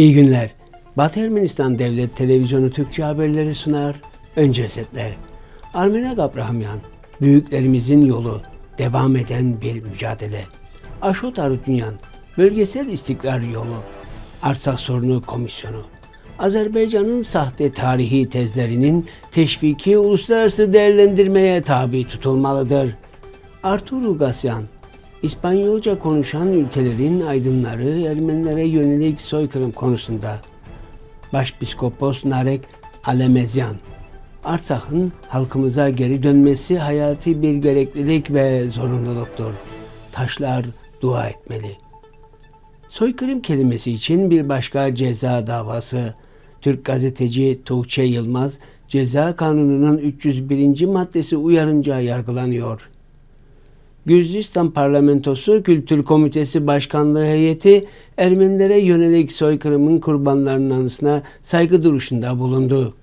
İyi günler. Batı Ermenistan Devlet Televizyonu Türkçe haberleri sunar. Önce özetler. Armenak Abrahamyan, büyüklerimizin yolu, devam eden bir mücadele. Aşot Arutünyan, bölgesel istikrar yolu, Arsak sorunu komisyonu. Azerbaycan'ın sahte tarihi tezlerinin teşviki uluslararası değerlendirmeye tabi tutulmalıdır. Arturo Gasyan, İspanyolca konuşan ülkelerin aydınları Ermenilere yönelik soykırım konusunda. Başpiskopos Narek Alemezyan, Artsak'ın halkımıza geri dönmesi hayati bir gereklilik ve zorunluluktur. Taşlar dua etmeli. Soykırım kelimesi için bir başka ceza davası. Türk gazeteci Tuğçe Yılmaz, ceza kanununun 301. maddesi uyarınca yargılanıyor. Gürcistan Parlamentosu Kültür Komitesi Başkanlığı heyeti Ermenilere yönelik soykırımın kurbanlarının anısına saygı duruşunda bulundu.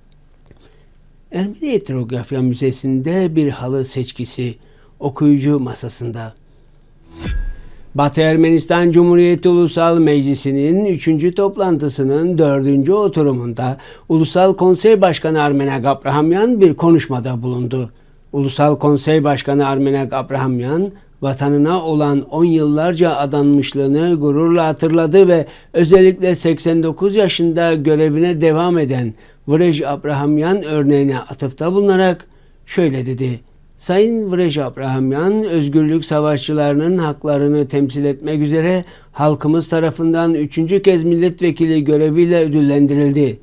Ermeni Etnografya Müzesi'nde bir halı seçkisi okuyucu masasında. Batı Ermenistan Cumhuriyeti Ulusal Meclisi'nin 3. toplantısının 4. oturumunda Ulusal Konsey Başkanı Armenak Abrahamyan bir konuşmada bulundu. Ulusal Konsey Başkanı Armenak Abrahamyan, vatanına olan 10 yıllarca adanmışlığını gururla hatırladı ve özellikle 89 yaşında görevine devam eden Vrej Abrahamyan örneğine atıfta bulunarak şöyle dedi. Sayın Vrej Abrahamyan, özgürlük savaşçılarının haklarını temsil etmek üzere halkımız tarafından üçüncü kez milletvekili göreviyle ödüllendirildi.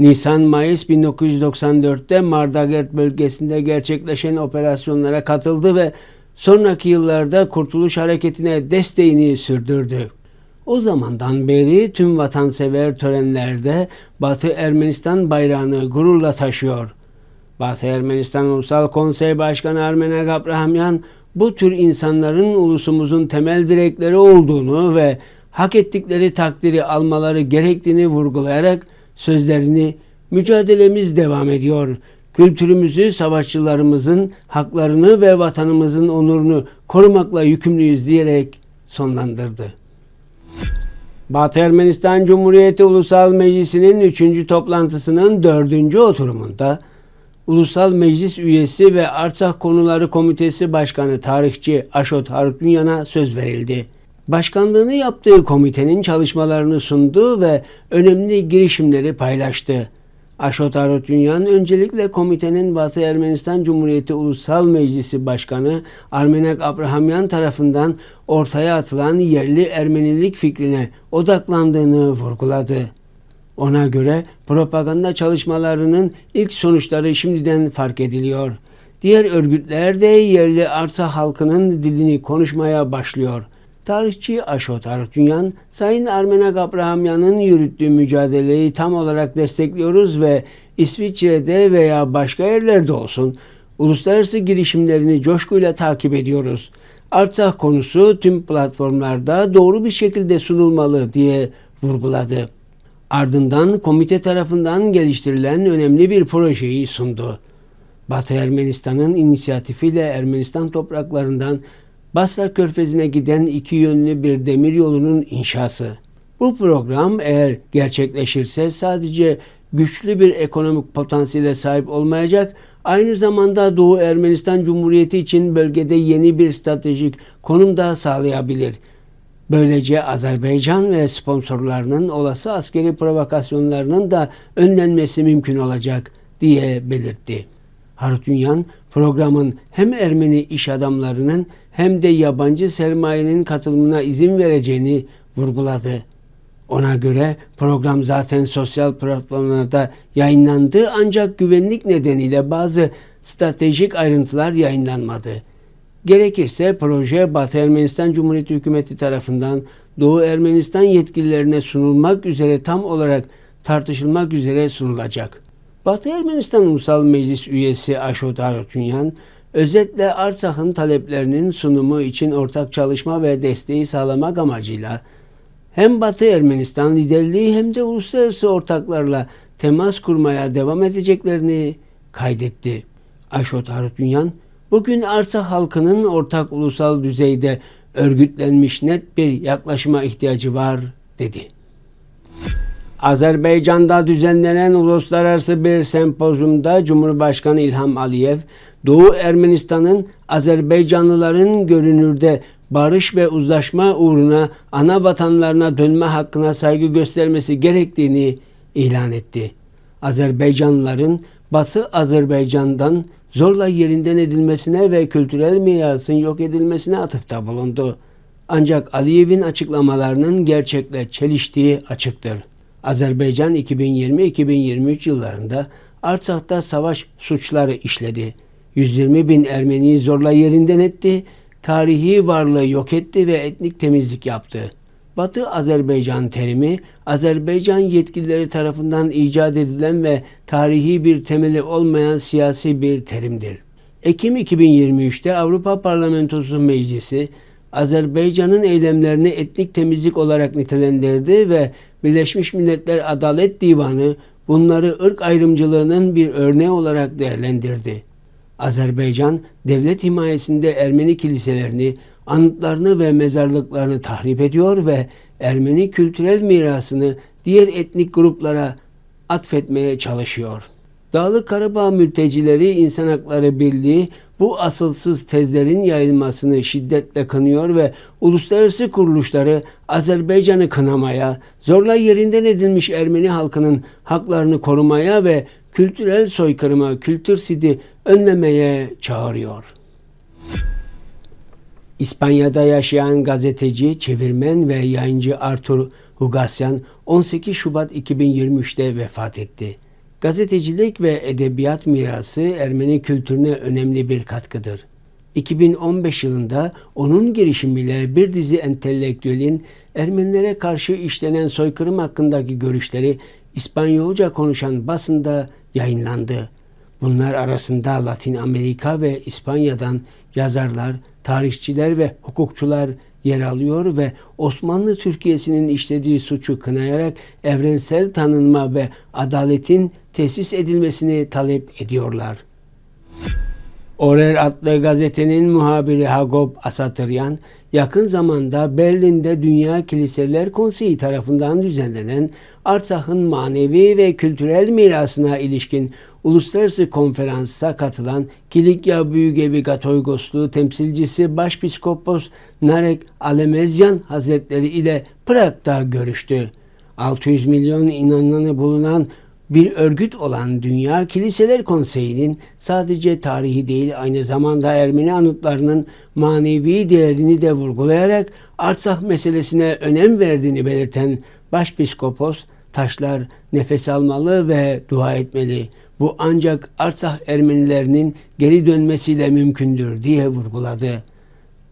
Nisan-Mayıs 1994'te Mardagert bölgesinde gerçekleşen operasyonlara katıldı ve sonraki yıllarda Kurtuluş Hareketi'ne desteğini sürdürdü. O zamandan beri tüm vatansever törenlerde Batı Ermenistan bayrağını gururla taşıyor. Batı Ermenistan Ulusal Konsey Başkanı Ermenek Abrahamyan bu tür insanların ulusumuzun temel direkleri olduğunu ve hak ettikleri takdiri almaları gerektiğini vurgulayarak sözlerini mücadelemiz devam ediyor. Kültürümüzü, savaşçılarımızın haklarını ve vatanımızın onurunu korumakla yükümlüyüz diyerek sonlandırdı. Batı Ermenistan Cumhuriyeti Ulusal Meclisi'nin 3. toplantısının 4. oturumunda Ulusal Meclis üyesi ve Artsakh Konuları Komitesi Başkanı tarihçi Aşot Harutünyan'a söz verildi. Başkanlığını yaptığı komitenin çalışmalarını sundu ve önemli girişimleri paylaştı. Aşot Harutünyan öncelikle komitenin Batı Ermenistan Cumhuriyeti Ulusal Meclisi Başkanı Armenak Abrahamyan tarafından ortaya atılan yerli Ermenilik fikrine odaklandığını vurguladı. Ona göre propaganda çalışmalarının ilk sonuçları şimdiden fark ediliyor. Diğer örgütler de yerli arsa halkının dilini konuşmaya başlıyor. Tarihçi Aşot Artunyan, Sayın Armenak Abrahamyan'ın yürüttüğü mücadeleyi tam olarak destekliyoruz ve İsviçre'de veya başka yerlerde olsun uluslararası girişimlerini coşkuyla takip ediyoruz. Artsakh konusu tüm platformlarda doğru bir şekilde sunulmalı diye vurguladı. Ardından komite tarafından geliştirilen önemli bir projeyi sundu. Batı Ermenistan'ın inisiyatifiyle Ermenistan topraklarından Basra Körfezi'ne giden iki yönlü bir demir yolunun inşası. Bu program eğer gerçekleşirse sadece güçlü bir ekonomik potansiyele sahip olmayacak, aynı zamanda Doğu Ermenistan Cumhuriyeti için bölgede yeni bir stratejik konum da sağlayabilir. Böylece Azerbaycan ve sponsorlarının olası askeri provokasyonlarının da önlenmesi mümkün olacak diye belirtti. Harutünyan programın hem Ermeni iş adamlarının hem de yabancı sermayenin katılımına izin vereceğini vurguladı. Ona göre program zaten sosyal platformlarda yayınlandı ancak güvenlik nedeniyle bazı stratejik ayrıntılar yayınlanmadı. Gerekirse proje Batı Ermenistan Cumhuriyeti Hükümeti tarafından Doğu Ermenistan yetkililerine sunulmak üzere tam olarak tartışılmak üzere sunulacak. Batı Ermenistan Ulusal Meclis üyesi Aşot Artunyan, özetle Artsak'ın taleplerinin sunumu için ortak çalışma ve desteği sağlamak amacıyla hem Batı Ermenistan liderliği hem de uluslararası ortaklarla temas kurmaya devam edeceklerini kaydetti. Aşot Artunyan, bugün Artsak halkının ortak ulusal düzeyde örgütlenmiş net bir yaklaşıma ihtiyacı var dedi. Azerbaycan'da düzenlenen uluslararası bir sempozyumda Cumhurbaşkanı İlham Aliyev, Doğu Ermenistan'ın Azerbaycanlıların görünürde barış ve uzlaşma uğruna ana vatanlarına dönme hakkına saygı göstermesi gerektiğini ilan etti. Azerbaycanlıların Batı Azerbaycan'dan zorla yerinden edilmesine ve kültürel mirasın yok edilmesine atıfta bulundu. Ancak Aliyev'in açıklamalarının gerçekle çeliştiği açıktır. Azerbaycan 2020-2023 yıllarında Artsak'ta savaş suçları işledi. 120 bin Ermeniyi zorla yerinden etti, tarihi varlığı yok etti ve etnik temizlik yaptı. Batı Azerbaycan terimi Azerbaycan yetkilileri tarafından icat edilen ve tarihi bir temeli olmayan siyasi bir terimdir. Ekim 2023'te Avrupa Parlamentosu Meclisi Azerbaycan'ın eylemlerini etnik temizlik olarak nitelendirdi ve Birleşmiş Milletler Adalet Divanı bunları ırk ayrımcılığının bir örneği olarak değerlendirdi. Azerbaycan devlet himayesinde Ermeni kiliselerini, anıtlarını ve mezarlıklarını tahrip ediyor ve Ermeni kültürel mirasını diğer etnik gruplara atfetmeye çalışıyor. Dağlık Karabağ Mültecileri İnsan Hakları Birliği bu asılsız tezlerin yayılmasını şiddetle kınıyor ve uluslararası kuruluşları Azerbaycan'ı kınamaya, zorla yerinden edilmiş Ermeni halkının haklarını korumaya ve kültürel soykırıma, kültür sidi önlemeye çağırıyor. İspanya'da yaşayan gazeteci, çevirmen ve yayıncı Artur Hugasyan 18 Şubat 2023'te vefat etti. Gazetecilik ve edebiyat mirası Ermeni kültürüne önemli bir katkıdır. 2015 yılında onun girişimiyle bir dizi entelektüelin Ermenilere karşı işlenen soykırım hakkındaki görüşleri İspanyolca konuşan basında yayınlandı. Bunlar arasında Latin Amerika ve İspanya'dan yazarlar, tarihçiler ve hukukçular yer alıyor ve Osmanlı Türkiye'sinin işlediği suçu kınayarak evrensel tanınma ve adaletin tesis edilmesini talep ediyorlar. Orer adlı gazetenin muhabiri Hagop Asatıryan, yakın zamanda Berlin'de Dünya Kiliseler Konseyi tarafından düzenlenen Artsak'ın manevi ve kültürel mirasına ilişkin uluslararası konferansa katılan Kilikya Büyükevi Katolikosluğu temsilcisi Başpiskopos Narek Alemezyan Hazretleri ile Prag'da görüştü. 600 milyon inananı bulunan bir örgüt olan Dünya Kiliseler Konseyi'nin sadece tarihi değil aynı zamanda Ermeni anıtlarının manevi değerini de vurgulayarak Artsakh meselesine önem verdiğini belirten Başpiskopos, taşlar nefes almalı ve dua etmeli. Bu ancak Artsakh Ermenilerinin geri dönmesiyle mümkündür diye vurguladı.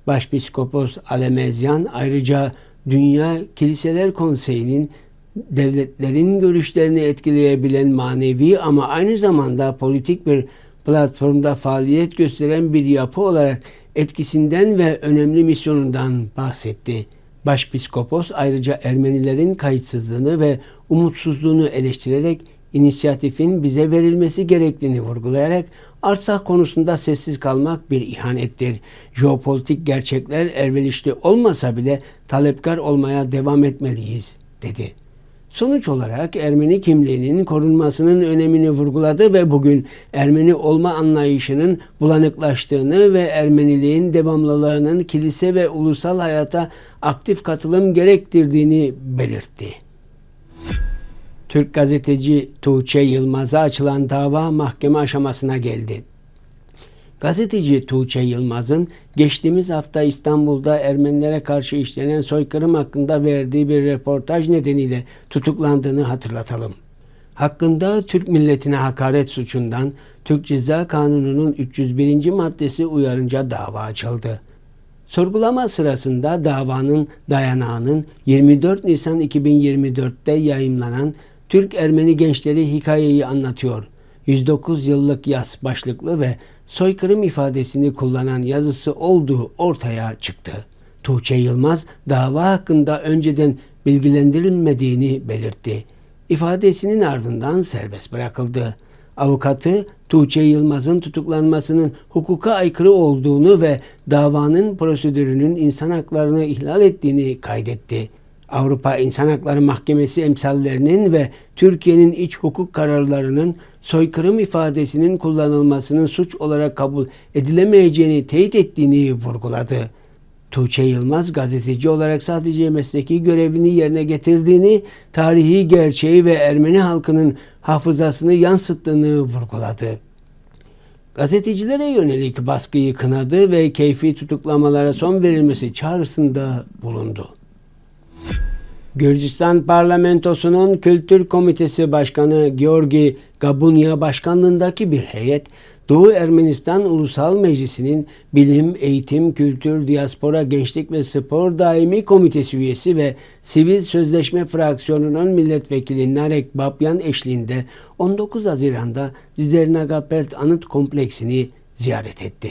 Başpiskopos Alemezyan ayrıca Dünya Kiliseler Konseyi'nin devletlerin görüşlerini etkileyebilen manevi ama aynı zamanda politik bir platformda faaliyet gösteren bir yapı olarak etkisinden ve önemli misyonundan bahsetti. Başpiskopos ayrıca Ermenilerin kayıtsızlığını ve umutsuzluğunu eleştirerek inisiyatifin bize verilmesi gerektiğini vurgulayarak Artsakh konusunda sessiz kalmak bir ihanettir. Jeopolitik gerçekler elverişli olmasa bile talepkar olmaya devam etmeliyiz, dedi. Sonuç olarak Ermeni kimliğinin korunmasının önemini vurguladı ve bugün Ermeni olma anlayışının bulanıklaştığını ve Ermeniliğin devamlılığının kilise ve ulusal hayata aktif katılım gerektirdiğini belirtti. Türk gazeteci Tuğçe Yılmaz'a açılan dava mahkeme aşamasına geldi. Gazeteci Tuğçe Yılmaz'ın geçtiğimiz hafta İstanbul'da Ermenilere karşı işlenen soykırım hakkında verdiği bir reportaj nedeniyle tutuklandığını hatırlatalım. Hakkında Türk milletine hakaret suçundan Türk Ceza Kanunu'nun 301. maddesi uyarınca dava açıldı. Sorgulama sırasında davanın dayanağının 24 Nisan 2024'te yayımlanan Türk Ermeni Gençleri hikayeyi anlatıyor. 109 yıllık yaz başlıklı ve soykırım ifadesini kullanan yazısı olduğu ortaya çıktı. Tuğçe Yılmaz dava hakkında önceden bilgilendirilmediğini belirtti. İfadesinin ardından serbest bırakıldı. Avukatı Tuğçe Yılmaz'ın tutuklanmasının hukuka aykırı olduğunu ve davanın prosedürünün insan haklarını ihlal ettiğini kaydetti. Avrupa İnsan Hakları Mahkemesi emsallerinin ve Türkiye'nin iç hukuk kararlarının soykırım ifadesinin kullanılmasının suç olarak kabul edilemeyeceğini teyit ettiğini vurguladı. Tuğçe Yılmaz gazeteci olarak sadece mesleki görevini yerine getirdiğini, tarihi gerçeği ve Ermeni halkının hafızasını yansıttığını vurguladı. Gazetecilere yönelik baskıyı kınadı ve keyfi tutuklamalara son verilmesi çağrısında bulundu. Gürcistan Parlamentosu'nun Kültür Komitesi Başkanı Georgi Gabunya başkanlığındaki bir heyet, Doğu Ermenistan Ulusal Meclisi'nin Bilim, Eğitim, Kültür, Diaspora, Gençlik ve Spor Daimi Komitesi üyesi ve Sivil Sözleşme Fraksiyonunun milletvekili Narek Babyan eşliğinde 19 Haziran'da Zidernagapert Anıt Kompleksini ziyaret etti.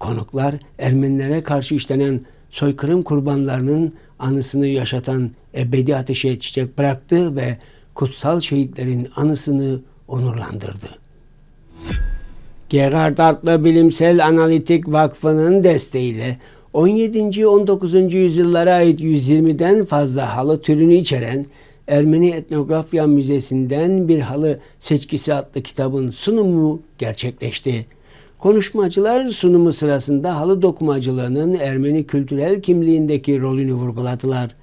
Konuklar Ermenilere karşı işlenen soykırım kurbanlarının anısını yaşatan ebedi ateşe çiçek bıraktı ve kutsal şehitlerin anısını onurlandırdı. Gerhard adlı Bilimsel Analitik Vakfı'nın desteğiyle 17. 19. yüzyıllara ait 120'den fazla halı türünü içeren Ermeni Etnografya Müzesi'nden bir halı seçkisi adlı kitabın sunumu gerçekleşti. Konuşmacılar sunumu sırasında halı dokumacılığının Ermeni kültürel kimliğindeki rolünü vurguladılar.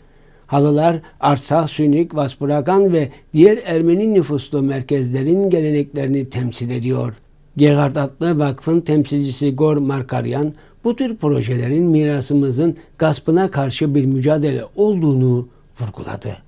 Halılar Artsakh, Sünik, Vaspuragan ve diğer Ermeni nüfuslu merkezlerin geleneklerini temsil ediyor. Gerhard adlı vakfın temsilcisi Gor Markaryan, bu tür projelerin mirasımızın gaspına karşı bir mücadele olduğunu vurguladı.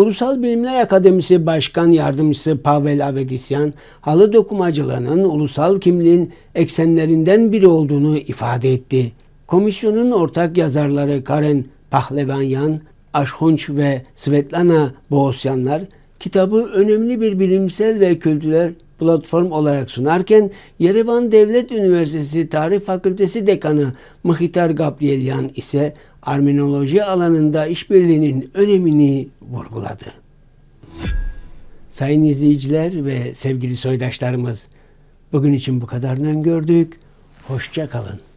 Ulusal Bilimler Akademisi Başkan Yardımcısı Pavel Avedisyan, halı dokumacılığının ulusal kimliğin eksenlerinden biri olduğunu ifade etti. Komisyonun ortak yazarları Karen Pahlevanyan, Aşhunç ve Svetlana Boğosyanlar kitabı önemli bir bilimsel ve kültürel platform olarak sunarken Yerevan Devlet Üniversitesi Tarih Fakültesi Dekanı Mıhitar Gabrielyan ise Armenoloji alanında işbirliğinin önemini vurguladı. Sayın izleyiciler ve sevgili soydaşlarımız, bugün için bu kadarını gördük. Hoşça kalın.